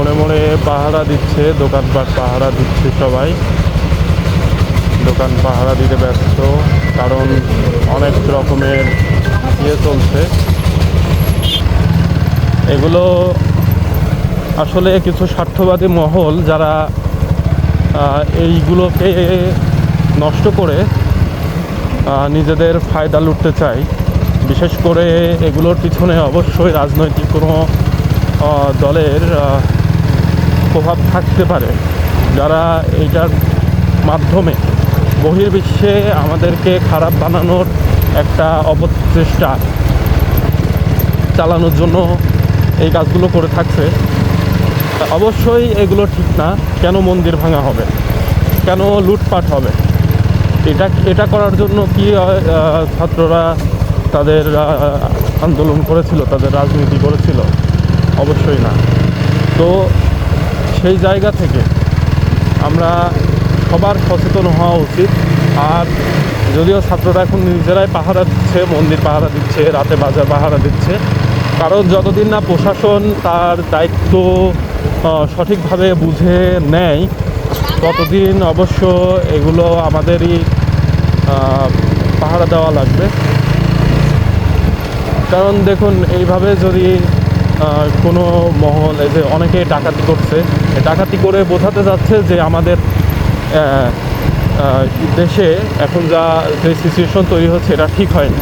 মোড়ে মোড়ে পাহারা দিচ্ছে, দোকানপাট পাহারা দিচ্ছে সবাই। দোকান পাহারা দিতে ব্যস্ত, কারণ অনেক রকমের ইয়ে চলছে। এগুলো আসলে কিছু স্বার্থবাদী মহল যারা এইগুলোকে নষ্ট করে নিজেদের ফায়দা লুটতে চায়। বিশেষ করে এগুলোর পিছনে অবশ্যই রাজনৈতিক কোনো দলের প্রভাব থাকতে পারে। যারা এইটার মাধ্যমে বহির্বিশ্বে আমাদেরকে খারাপ বানানোর একটা অপচেষ্টা চালানোর জন্য এই কাজগুলো করে থাকছে, অবশ্যই এগুলো ঠিক না। কেন মন্দির ভাঙা হবে? কেন লুটপাট হবে? এটা এটা করার জন্য কি ছাত্ররা তাদের আন্দোলন করেছিল, তাদের রাজনীতি করেছিল? অবশ্যই না। তো সেই জায়গা থেকে আমরা সবার সচেতন হওয়া উচিত। আর যদিও ছাত্ররা এখন নিজেরাই পাহারা দিচ্ছে, মন্দির পাহারা দিচ্ছে, রাতে বাজার পাহারা দিচ্ছে, কারণ যতদিন না প্রশাসন তার দায়িত্ব সঠিকভাবে বুঝে নেয়, ততদিন অবশ্য এগুলো আমাদেরই পাহারা দেওয়া লাগবে। কারণ দেখুন, এইভাবে যদি কোনো মহল, এই যে অনেকে ডাকাতি করছে ডাকাতি করে বোঝাতে যাচ্ছে যে আমাদের দেশে এখন যা যে সিচুয়েশন তৈরি হচ্ছে, এটা ঠিক হয়নি।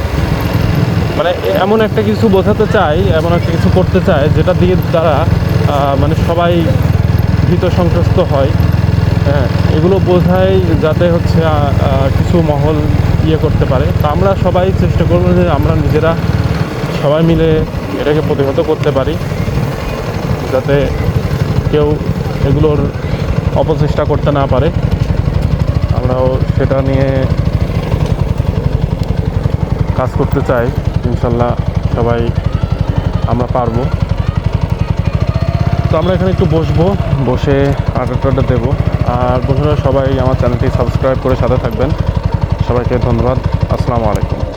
মানে এমন একটা কিছু বোঝাতে চাই, এমন একটা কিছু করতে চায় যেটা দিয়ে দ্বারা মানে সবাই ভীত সন্ত্রস্ত হয়। হ্যাঁ এগুলো বোঝাই যাতে হচ্ছে কিছু মহল ইয়ে করতে পারে। তা আমরা সবাই চেষ্টা করব যে আমরা নিজেরা সবাই মিলে এটাকে প্রতিহত করতে পারি, যাতে কেউ এগুলোর অপচেষ্টা করতে না পারে। আমরাও সেটা নিয়ে কাজ করতে চাই। ইনশাল্লাহ সবাই আমরা পারব। তো আমরা এখানে একটু বসবো, বসে আড্ডা টাড্ডা দেবো। আর বন্ধুরা সবাই আমার চ্যানেলটি সাবস্ক্রাইব করে সাথে থাকবেন। সবাইকে ধন্যবাদ। আসসালামু আলাইকুম।